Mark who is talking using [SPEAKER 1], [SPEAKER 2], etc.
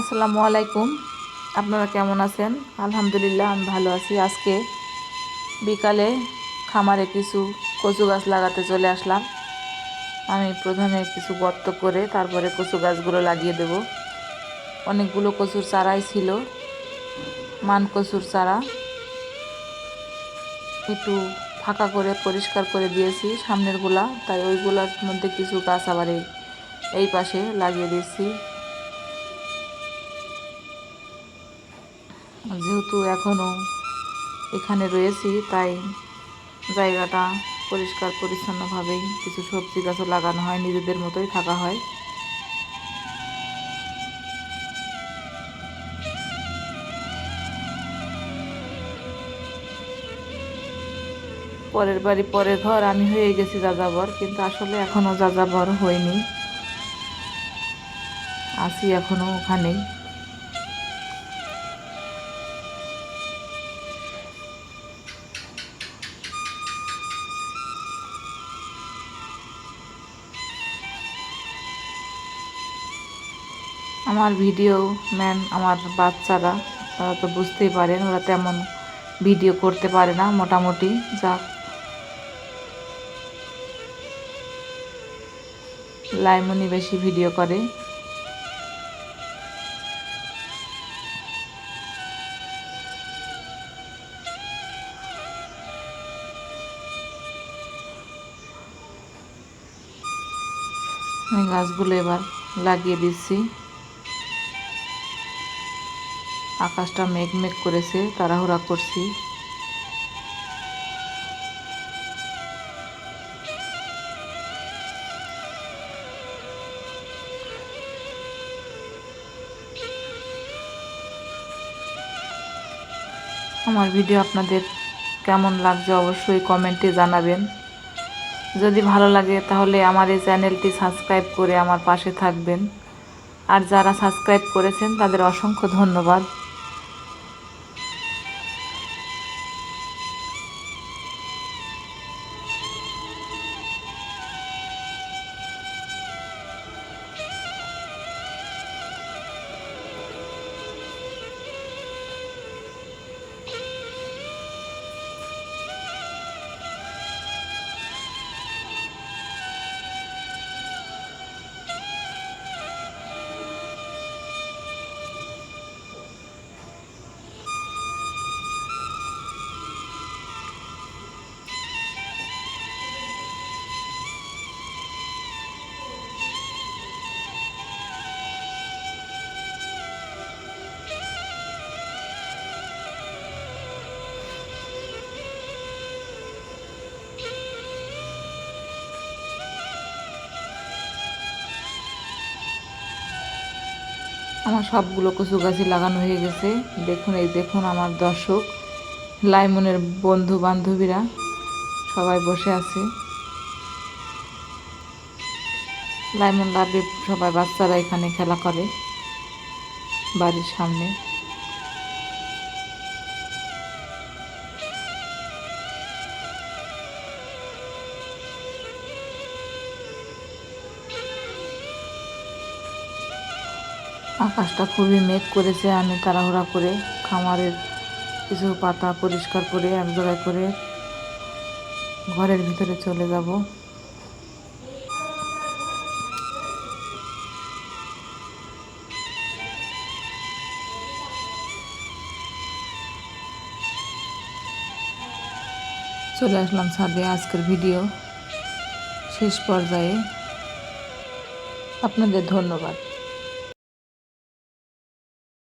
[SPEAKER 1] আসসালামু আলাইকুম। আপনারা কেমন আছেন? আলহামদুলিল্লাহ, আমি ভালো আছি। আজকে বিকালে খামারে কিছু কচু গাছ লাগাতে চলে আসলাম। আমি প্রথমে কিছু গর্ত করে তারপরে কচু গাছগুলো লাগিয়ে দেব। অনেকগুলো কচুর চারাই ছিল। মান কচুর চারা একটু ফাঁকা করে, পরিষ্কার করে দিয়েছি সামনেরগুলা তাই ওইগুলার মধ্যে কিছু গাছ আবার এই পাশে লাগিয়ে দিয়েছি। যেহেতু এখনও এখানে রয়েছি, তাই জায়গাটা পরিষ্কার পরিচ্ছন্নভাবেই কিছু সবজি গাছও লাগানো হয়, নিজেদের মতোই থাকা হয়। পরের বাড়ি পরের ঘর, আমি হয়ে গেছি যাযাবর, কিন্তু আসলে এখনও যাযাবর হয়নি। আছি এখনও ওখানেই। আমার ভিডিও ম্যান আমার বাচ্চারা, তারা তো বুঝতেই পারেন, ওরা তেমন ভিডিও করতে পারে না, মোটামুটি, যাক। লাইমনি বেশি ভিডিও করে। গাছগুলো এবার লাগিয়ে দিচ্ছি। আকাশটা মেঘ মেঘ করেছে, তাড়াহুড়া করছি। আমার ভিডিও আপনাদের কেমন লাগছে অবশ্যই কমেন্টে জানাবেন। যদি ভালো লাগে তাহলে আমার এই চ্যানেলটি সাবস্ক্রাইব করে আমার পাশে থাকবেন। আর যারা সাবস্ক্রাইব করেছেন তাদের অসংখ্য ধন্যবাদ। আমার সবগুলো কচু গাছই লাগানো হয়ে গেছে। দেখুন, এই দেখুন আমার দর্শক, লাইমনের বন্ধু বান্ধবীরা সবাই বসে আছে। লাইমন লাভে সবাই বাচ্চারা এখানে খেলা করে বাড়ির সামনে। আকাশটা খুবই মেঘ করেছে, আমি তাড়াহুড়া করে খামারের কিছু পাতা পরিষ্কার করে এক জায়গায় করে ঘরের ভিতরে চলে যাব। চলে আসলাম ছাদে আজকের ভিডিও। শেষ পর্যায়ে। আপনাদের ধন্যবাদ।